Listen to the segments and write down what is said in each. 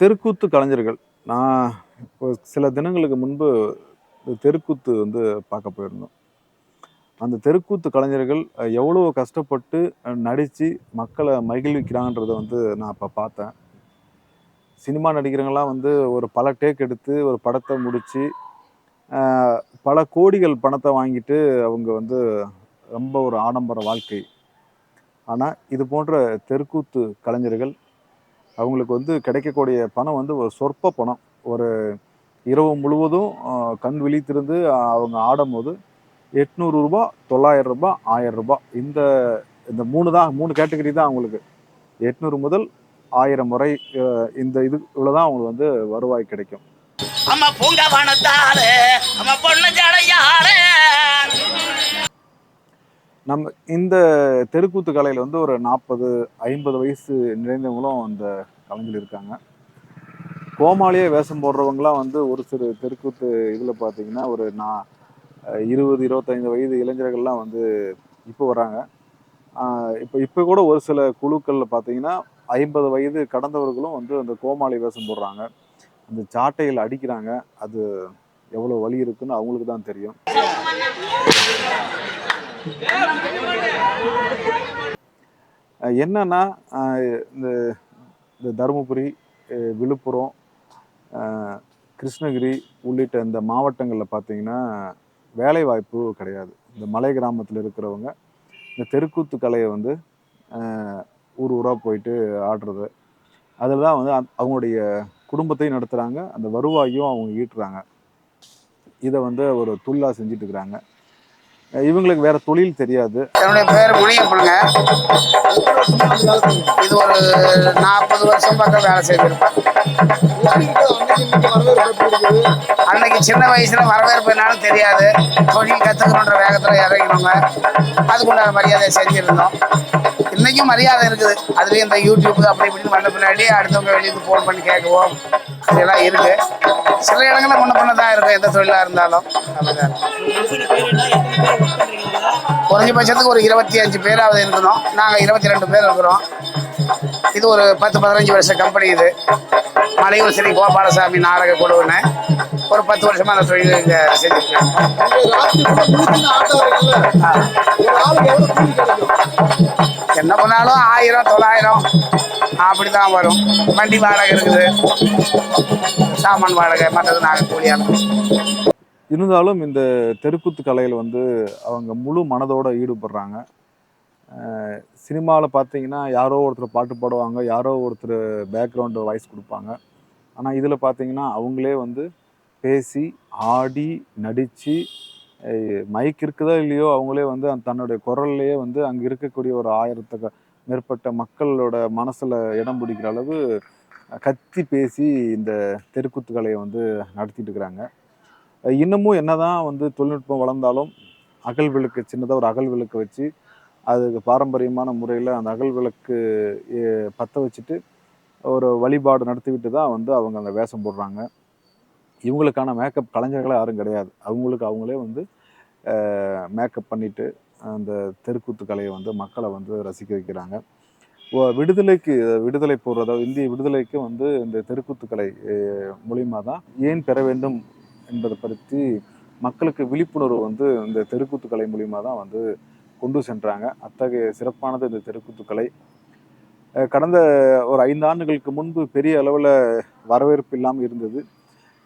தெருக்கூத்து கலைஞர்கள். நான் இப்போ சில தினங்களுக்கு முன்பு இந்த தெருக்கூத்து வந்து பார்க்க போயிருந்தோம். அந்த தெருக்கூத்து கலைஞர்கள் எவ்வளோ கஷ்டப்பட்டு நடித்து மக்களை மகிழ்விக்கிறாங்கன்றதை வந்து நான் அப்போ பார்த்தேன். சினிமா நடிக்கிறவங்களாம் வந்து ஒரு பல டேக் எடுத்து ஒரு படத்தை முடித்து பல கோடிகள் பணத்தை வாங்கிட்டு அவங்க வந்து ரொம்ப ஒரு ஆடம்பர வாழ்க்கை. ஆனால் இது போன்ற தெருக்கூத்து கலைஞர்கள் அவங்களுக்கு வந்து கிடைக்கக்கூடிய பணம் வந்து ஒரு சொற்ப பணம். ஒரு இரவு முழுவதும் கண் விழித்திருந்து அவங்க அவங்க ஆடும்போது எட்நூறு ரூபா தொள்ளாயிரம் ரூபாய் ஆயிரம் ரூபாய் இந்த இந்த மூணு தான் மூணு கேட்டகரி தான் அவங்களுக்கு. எட்நூறு முதல் ஆயிரம் வரை இந்த இது இவ்வளோதான் அவங்களுக்கு வந்து வருவாய் கிடைக்கும். அம்மா பூங்கவனத்தாலே அம்மா பொண்ணு ஜடையாலே. நம்ம இந்த தெருக்கூத்து கலையில் வந்து ஒரு நாற்பது ஐம்பது வயசு நிறைந்தவங்களும் அந்த கலைஞர் இருக்காங்க. கோமாளியே வேஷம் போடுறவங்களாம் வந்து ஒரு சிறு தெருக்கூத்து இதில் பார்த்தீங்கன்னா ஒரு நான் இருபது இருபத்தைந்து வயது இளைஞர்கள்லாம் வந்து இப்போ வராங்க. இப்போ இப்போ கூட ஒரு சில குழுக்களில் பார்த்தீங்கன்னா ஐம்பது வயது கடந்தவர்களும் வந்து அந்த கோமாளி வேஷம் போடுறாங்க. அந்த சாட்டையில் அடிக்கிறாங்க. அது எவ்வளோ வலி இருக்குன்னு அவங்களுக்கு தான் தெரியும். என்னன்னா இந்த இந்த தருமபுரி விழுப்புரம் கிருஷ்ணகிரி உள்ளிட்ட இந்த மாவட்டங்களில் பார்த்தீங்கன்னா வேலை வாய்ப்பு கிடையாது. இந்த மலை கிராமத்தில் இருக்கிறவங்க இந்த தெருக்கூத்து கலையை வந்து ஊர் ஊராக போயிட்டு ஆடுறது. அதில் தான் வந்து அவங்களுடைய குடும்பத்தையும் நடத்துகிறாங்க அந்த வருவாயும் அவங்க ஈட்டுறாங்க. இதை வந்து ஒரு தொழிலாக செஞ்சிட்ருக்குறாங்க இருக்கிறாங்க. இவங்களுக்கு வேற தொழில் தெரியாது. என்னுடைய பேர் முனியப்பனுங்க இது ஒரு நாற்பது வருஷம் பக்கம் வேலை செய்திருப்பேன். அன்னைக்கு சின்ன வயசுல வரவேற்பு என்னன்னு தெரியாது. தொழில் கத்துக்கணுன்ற வேகத்துல இறங்கினோங்க. அதுக்குண்டான மரியாதையை செஞ்சிருந்தோம். இன்னைக்கும் மரியாதை இருக்குது. அதுலயும் இந்த யூடியூப் அப்படி இப்படின்னு வந்த பின்னாடி அடுத்தவங்க வெளியே ஃபோன் பண்ணி கேட்குவோம். இதெல்லாம் இருக்கு. சில இடங்கள்ல முன்ன பண்ண தான் இருக்கும் எந்த தொழிலா இருந்தாலும். அப்படிதான் குறைஞ்சபட்சத்துக்கு ஒரு இருபத்தி அஞ்சு பேராவது இருக்கணும். நாங்கள் இருபத்தி ரெண்டு பேர் இருக்கிறோம். இது ஒரு பத்து பதினஞ்சு வருஷம் கம்பெனி இது. மலையூர் ஸ்ரீ கோபாலசாமி நாடக குழுன்னு ஒரு பத்து வருஷமா அந்த தொழில் இங்கே செஞ்சிருக்கேன் என்ன பண்ணாலும் ஆயிரம் தொள்ளாயிரம் அப்படி தான் வரும். வண்டி வாடகை இருக்குது. சாமான் வாடகை மற்றது நாங்கள் கூலியாக இருந்தாலும் இந்த தெருக்கூத்து கலையில் வந்து அவங்க முழு மனதோடு ஈடுபடுறாங்க. சினிமாவில் பார்த்தீங்கன்னா யாரோ ஒருத்தர் பாட்டு பாடுவாங்க யாரோ ஒருத்தர் பேக்ரவுண்டு வாய்ஸ் கொடுப்பாங்க. ஆனால் இதில் பார்த்தீங்கன்னா அவங்களே வந்து பேசி ஆடி நடித்து மைக் இருக்குதோ இல்லையோ அவங்களே வந்து அந்த தன்னுடைய குரல்லையே வந்து அங்கே இருக்கக்கூடிய ஒரு ஆயிரத்துக்கு மேற்பட்ட மக்களோட மனசில் இடம் பிடிக்கிற அளவு கத்தி பேசி இந்த தெருக்கூத்துக்கலையை வந்து நடத்திட்டு இருக்கிறாங்க. இன்னமும் இன்னமும் என்னதான் வந்து தொழில்நுட்பம் வளர்ந்தாலும் அகல் விளக்கு சின்னதாக ஒரு அகல் விளக்கு வச்சு அதுக்கு பாரம்பரியமான முறையில் அந்த அகல் விளக்கு பற்ற வச்சுட்டு ஒரு வழிபாடு நடத்திவிட்டு தான் வந்து அவங்க அந்த வேஷம் போடுறாங்க. இவங்களுக்கான மேக்கப் கலைஞர்களே யாரும் கிடையாது. அவங்களுக்கு அவங்களே வந்து மேக்கப் பண்ணிட்டு அந்த தெருக்கூத்து கலையை வந்து மக்களை வந்து ரசிக்க வைக்கிறாங்க. விடுதலைக்கு விடுதலை போடுறதோ இந்திய விடுதலைக்கு வந்து இந்த தெருக்கூத்து கலை அஹ், தான் ஏன் பெற வேண்டும் என்பதை பற்றி மக்களுக்கு விழிப்புணர்வு வந்து இந்த தெருக்கூத்து கலை மூலியமா தான் வந்து கொண்டு சென்றாங்க. அத்தகைய சிறப்பானது இந்த தெருக்கூத்து கடந்த ஒரு ஐந்து ஆண்டுகளுக்கு முன்பு பெரிய அளவில் வரவேற்பு இல்லாமல் இருந்தது.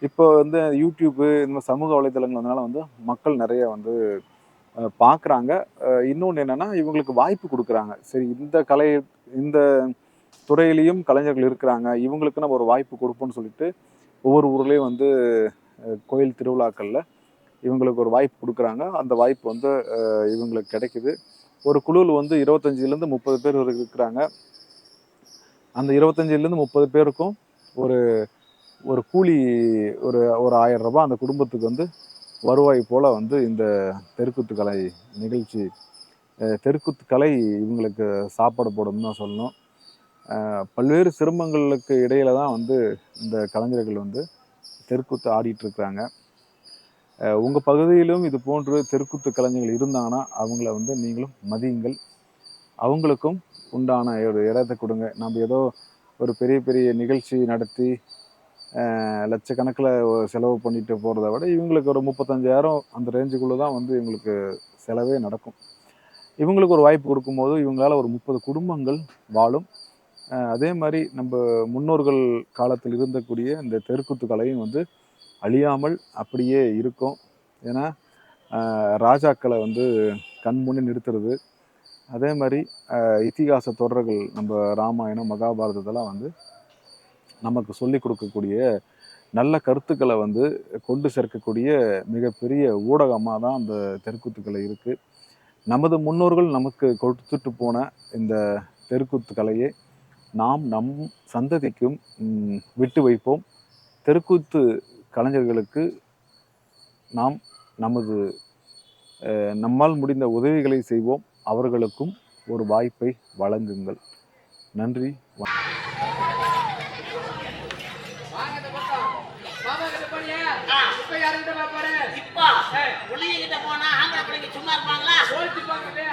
இப்போ வந்து யூடியூப்பு இந்த மாதிரி சமூக வலைதளங்கள் வந்தனால வந்து மக்கள் நிறைய வந்து பார்க்குறாங்க இன்னொன்று என்னென்னா இவங்களுக்கு வாய்ப்பு கொடுக்குறாங்க. சரி இந்த கலை இந்த துறையிலையும் கலைஞர்கள் இருக்கிறாங்க. இவங்களுக்கு நம்ம ஒரு வாய்ப்பு கொடுப்போம்னு சொல்லிட்டு ஒவ்வொரு ஊர்லேயும் வந்து கோயில் திருவிழாக்களில் இவங்களுக்கு ஒரு வாய்ப்பு கொடுக்குறாங்க. அந்த வாய்ப்பு வந்து இவங்களுக்கு கிடைக்குது. ஒரு குழுவில் வந்து இருபத்தஞ்சிலேருந்து முப்பது பேர் இருக்கிறாங்க. அந்த இருபத்தஞ்சிலேருந்து முப்பது பேருக்கும் ஒரு ஒரு கூலி ஒரு ஒரு ஆயிரம் ரூபாய் அந்த குடும்பத்துக்கு வந்து வருவாய் போல் வந்து இந்த தெருக்கூத்து கலை நிகழ்ச்சி தெருக்குத்து தெருக்கூத்து கலை இவங்களுக்கு சாப்பாடு போடணும்னு தான் சொல்லணும். பல்வேறு சிரமங்களுக்கு இடையில தான் வந்து இந்த கலைஞர்கள் வந்து தெருக்கூத்து ஆடிட்டு இருக்கிறாங்க. உங்கள் உங்க பகுதியிலும் இது போன்று தெருக்கூத்து கலைஞர்கள் இருந்தாங்கன்னா அவங்கள வந்து நீங்களும் மதியுங்கள். அவங்களுக்கும் உண்டான ஒரு இடத்தை கொடுங்க. நம்ம ஏதோ ஒரு பெரிய பெரிய நிகழ்ச்சி நடத்தி லட்சக்கணக்கில் செலவு பண்ணிட்டு போகிறத விட இவங்களுக்கு ஒரு முப்பத்தஞ்சாயிரம் அந்த ரேஞ்சுக்குள்ளே தான் வந்து இவங்களுக்கு செலவே நடக்கும். இவங்களுக்கு ஒரு வாய்ப்பு கொடுக்கும்போது இவங்களால ஒரு முப்பது குடும்பங்கள் வாழும். அதே மாதிரி நம்ம முன்னோர்கள் காலத்தில் இருந்தக்கூடிய இந்த தெருக்கூத்து கலையும் வந்து அழியாமல் அப்படியே இருக்கும். ஏன்னா ராஜாக்களை வந்து கண் முன்னே நிறுத்துறது. அதே மாதிரி இத்திகாச தொடர்கள் நம்ம ராமாயணம் மகாபாரதத்தெல்லாம் வந்து நமக்கு சொல்லி கொடுக்கக்கூடிய நல்ல கருத்துக்களை வந்து கொண்டு சேர்க்கக்கூடிய மிகப்பெரிய ஊடகமாக தான் அந்த தெருக்கூத்துக்கலை இருக்குது நமது முன்னோர்கள் நமக்கு கொடுத்துட்டு போன இந்த தெருக்கூத்து கலையை நாம் நம் சந்ததிக்கும் விட்டு வைப்போம். தெருக்கூத்து கலைஞர்களுக்கு நாம் நமது நம்மால் முடிந்த உதவிகளை செய்வோம் அவர்களுக்கும் ஒரு வாய்ப்பை வழங்குங்கள் நன்றி இப்போ போனா பிள்ளைங்க சும்மா இருப்பாங்களா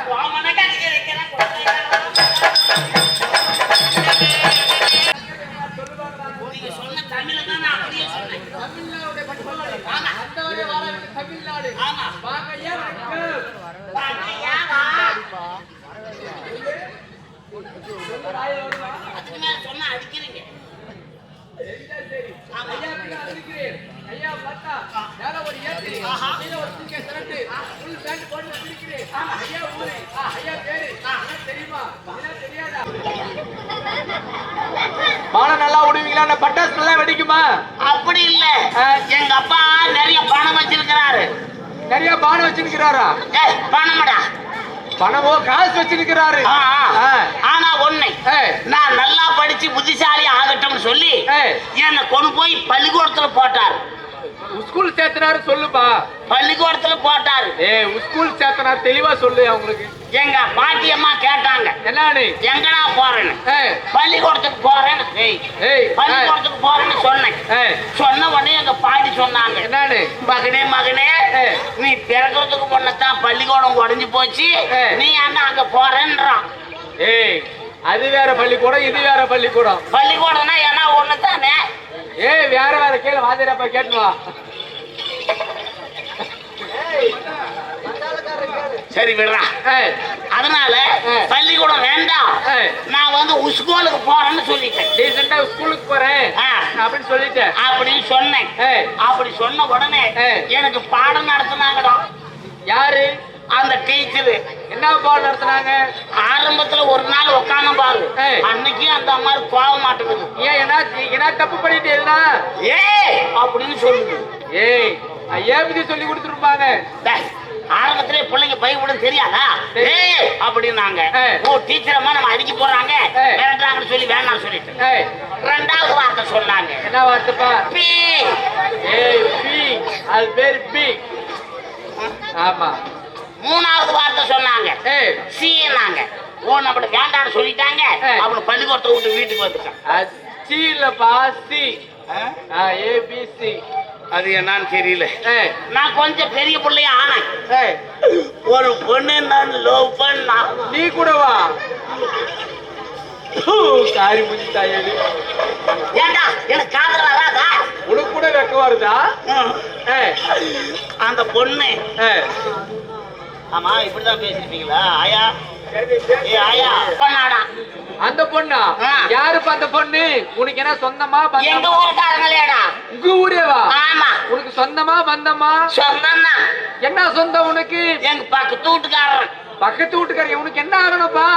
அதுக்கு மேல சொன்னா அடிக்கிறீங்க நல்லா விடுவீங்களா பட்டாசு எல்லாம் வெடிக்குமா? அப்படி இல்ல. எங்க அப்பா நிறைய பணம் வச்சிருக்கிறாரு. நிறைய பானம் வச்சிருக்கிறாரா? ஏய், பணமடா பணமோ காசு வச்சிருக்கிறாரு. ஆனா ஒண்ணு நான் நல்லா படிச்சு புத்திசாலி ஆகட்டும்னு சொல்லி என்னை கொண்டு போய் பள்ளிக்கூடத்துல போட்டாரு. ஸ்கூல் சேர்த்தனாரு சொல்லுப்பா. பள்ளிக்கூடத்துல போட்டாரு. ஏய் ஸ்கூல் சேர்த்தனாரு தெளிவா சொல்லு அவங்களுக்கு. எங்க பாட்டி அம்மா கேட்டாங்க. என்னன்னு? எங்கடா போறேன்னு? பள்ளிக்கூடத்துக்கு போறேன்னு. பள்ளிக்கூடத்துக்கு போறேன்னு சொன்னேன். சொன்ன உடனே எங்க பாட்டி சொன்னாங்க. என்னன்னு? மகனே மகனே. நீ பிறக்கிறதுக்கு முன்னதான் பள்ளிக்கூடம் உடஞ்சு போச்சு. நீ அண்ணா அங்க போறேன்றான் ஏய் அது வேற பள்ளிக்கூடம் இது வேற பள்ளிக்கூடம். பள்ளிக்கூடம்னா ஏன்னா ஒண்ணு தானே ஏய் வேற வேற கேளு வாதிரப்பா கேட்டு சரி விடுறா. அதனால. பள்ளிக்கூடம் வேண்டாம். நான் வந்து உஸ்கூலுக்கு போறேன்னு சொல்லிட்டேன். டீசெண்டா ஸ்கூலுக்கு போறேன். அப்படின்னு சொல்லிட்டேன். அப்படின்னு சொன்னேன். அப்படி சொன்ன உடனே. எனக்கு பாடம் நடத்துனாங்கடா. யாரு? அந்த டீச்சரு. என்ன பாடம் நடத்துனாங்க? ஆரம்பத்துல ஒரு நாள் உட்காந்து பாரு. அன்னைக்கு அந்த மாதிரி கோவம் மாட்டேங்குது ஏன் என்ன என்ன தப்பு பண்ணிட்டு எழுதா ஏ அப்படின்னு சொல்லுது. ஏய் ஏபதி சொல்லி கொடுத்துருப்பாங்க ஆரம்பத்திலே பிள்ளைங்க பயப்படும் தெரியாதா. ஏய் அப்படின்னாங்க. ஓ டீச்சர் அம்மா நம்ம அடிக்க போறாங்க. வேண்டாங்கன்னு சொல்லி வேணாம் சொல்லிட்டு. ரெண்டாவது வார்த்தை சொன்னாங்க. என்ன வார்த்தைப்பா பீ. ஏய் பி. அது பேர் பி. ஆமா. மூணாவது வார்த்தை சொன்னாங்க. சீனாங்க ஓ நம்மள வேண்டாம்னு சொல்லிட்டாங்க. அவனை பள்ளிக்கூடத்தை விட்டு வீட்டுக்கு வந்துட்டான் அது சி இல்லப்பா சி. ஏ பி சி. அது என்னன்னு தெரியல. நான் கொஞ்சம் பெரிய பிள்ளைய ஆனேன். ஒரு பொண்ணு நான் லவ் பண்ணா. நீ கூட வா. காரி முஞ்சி தாயடி ஏண்டா எனக்கு காதல் வராதா? உனக்கு கூட வெக்க வருதா? அந்த பொண்ணு. ஆமா இப்படிதான் பேசிருப்பீங்களா? ஆயா? ஏ ஆயா. பண்ணாடா அந்த பொண்ணா. யாருப்பா அந்த பொண்ணு? உனக்கு என்ன சொந்தமா எங்க ஊருக்காரங்களேடா உங்க ஊரேவா ஆமா. உனக்கு சொந்தமா பந்தமா? சொந்தம் தான் என்ன சொந்தம் உனக்கு? எங்க பக்கத்து வீட்டுக்காரன். பக்கத்து வீட்டுக்காரங்க உனக்கு என்ன ஆகணும்ப்பா?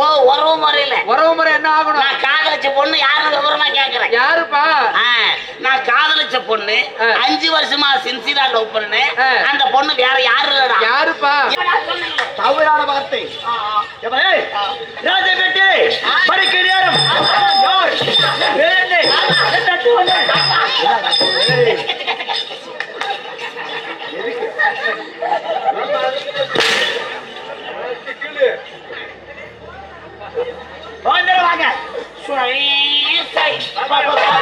ஓ உறவு முறையில. உறவு முறை என்ன ஆகணும்? நான் காதலிச்ச பொண்ணு யாருன்னு விவரமா கேக்குறேன். யாருப்பா? நான் காதலிச்ச பொண்ணு. அஞ்சு வருஷமா சின்சியரா லவ் பண்ணேன். அந்த பொண்ணு வேற யாரு சை. பா, பா, பா.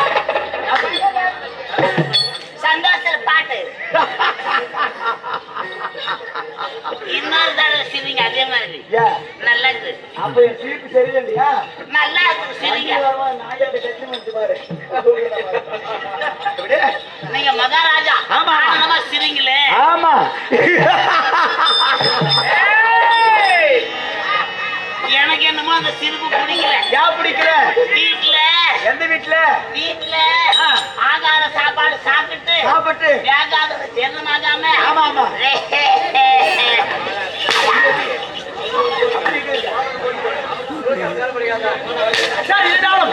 சந்தோஷத்துல பாட்டு இன்னொரு தடவை சிரிங்க அதே மாதிரி. நல்லா இருக்கு அப்ப என் சீட்டு சரியில்லையா? நல்லா இருக்கு சிரிங்க. நாய் நீங்க மகாராஜா. ஆமா. சிரிங்களே. ஆமா. எனக்கு என்னமோ அந்த சிரிப்பு பிடிக்கல. யா பிடிக்கல? எந்த வீட்டுல வீட்டுல. ஆகார சாப்பாடு சாப்பிட்டு சாப்பிட்டு. வேகாத ஜீரணமாகாம ஆமா ஆமா. சரி இருந்தாலும்.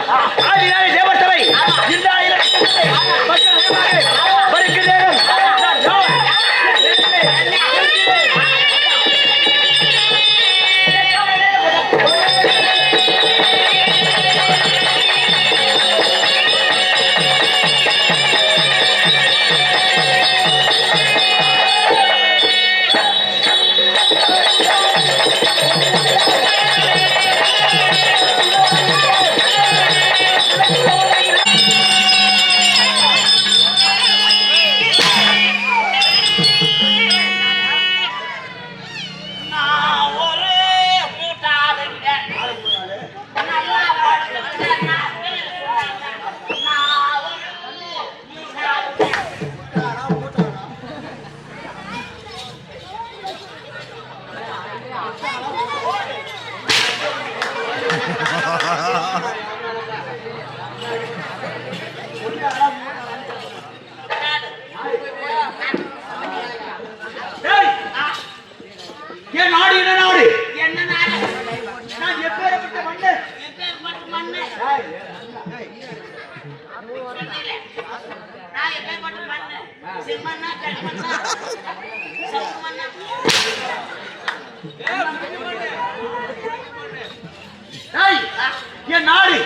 என் நாடு என்ன நாடு என்ன நாடு? நான் எப்பேற்பட்ட மண்ணு எப்பேற்பட்ட மண்ணு? சொன்னீங்களே. நான் எப்பேற்பட்ட மண்ணு? செம்மண்ணா, களிமண்ணா? செப்பு மண்ணா? ஏய், என் நாடு